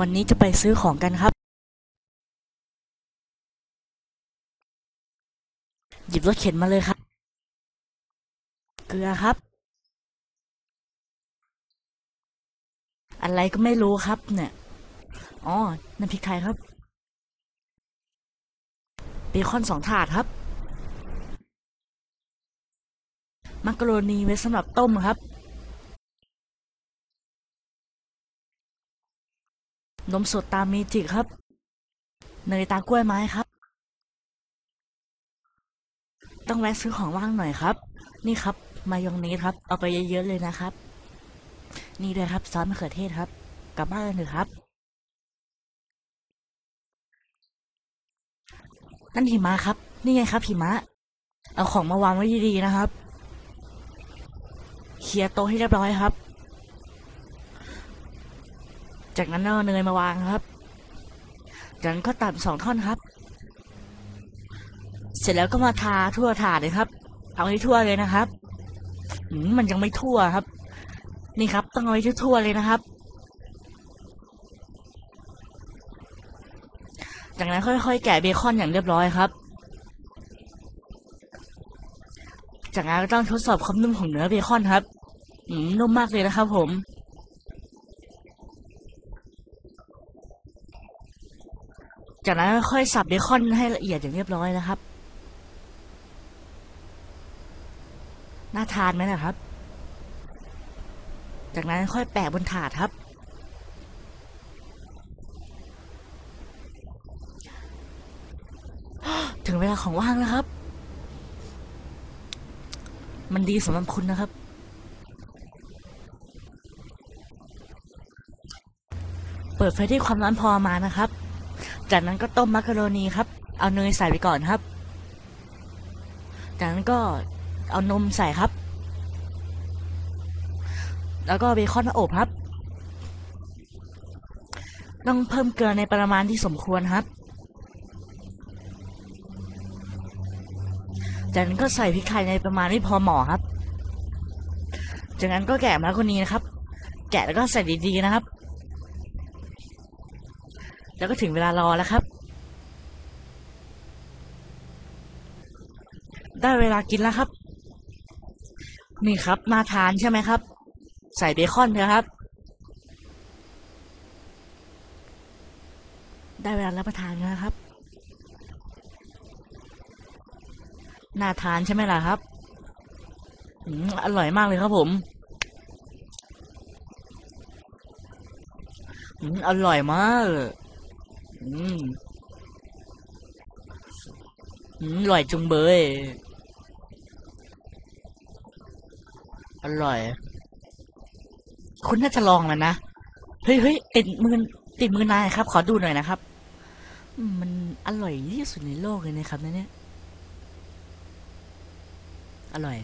วันนี้จะไปซื้อของกันครับ หยิบรถเข็นมาเลยครับ เกลือครับ อะไรก็ไม่รู้ครับ เนี่ย อ๋อ น้ำพริกไทยครับ เบคอนสองถาดครับ มักกะโรนีไว้สำหรับต้มครับ นมสดตามเมจิกครับ เนยตากล้วยไม้ครับ ต้องแวะซื้อของว่างหน่อยครับ นี่ครับ มายองเนสครับ เอาไปเยอะๆเลยนะครับ นี่ด้วยครับซอสมะเขือเทศครับ กลับบ้านกันเถอะครับ นั่นหิมะครับ นี่ไงครับหิมะ เอาของมาวางไว้ดีๆนะครับ เคลียร์โต๊ะให้เรียบร้อยครับ จากนั้นเอาเนยมาวางครับ จากนั้นก็ตัดสองท่อนครับ เสร็จแล้วก็มาทาทั่วถาดเลยครับ เอาให้ทั่วเลยนะครับอืมมันยังไม่ทั่วครับ นี่ครับ ต้องเอาให้ทั่วๆเลยนะครับ จากนั้นค่อยๆ แกะเบคอนอย่างเรียบร้อยครับ จากนั้นก็ต้องทดสอบความนุ่มของเนื้อเบคอนครับอืมนุ่มมากเลยนะครับ ผม จากนั้นค่อยสับเบคอนให้ละเอียดอย่างเรียบร้อยนะครับ น่าทานไหมนะครับ จากนั้นค่อยแปะบนถาดครับ ถึงเวลาของว่างแล้วครับ มันดีสำหรับคุณนะครับเปิดไฟที่ความร้อนพอมานะครับ จากนั้นก็ต้มมักกะโรนีครับ เอาเนยใส่ไปก่อนครับ จากนั้นก็เอานมใส่ครับ แล้วก็เบคอนมาอบครับ ต้องเพิ่มเกลือในประมาณที่สมควรครับ จากนั้นก็ใส่พริกไทยในประมาณที่พอเหมาะครับ จากนั้นก็แกะมะละกอนีนะครับ แกะแล้วก็ใส่ดีๆนะครับ แล้วก็ถึงเวลารอแล้วครับ ได้เวลากินแล้วครับ นี่ครับน่าทานใช่ไหมครับ ใส่เบคอนนะครับ ได้เวลารับประทานแล้วนะครับน่าทานใช่ไหมล่ะครับอร่อยมากเลยครับผมอร่อยมาก อืมอืมอร่อยจุงเบย อร่อย คุณน่าจะลองแล้วนะ เฮ้ยเฮ้ยติดมือติดมือนายครับ ขอดูหน่อยนะครับมมันอร่อยที่สุดในโลกเลยนะครับเนี่ย อร่อย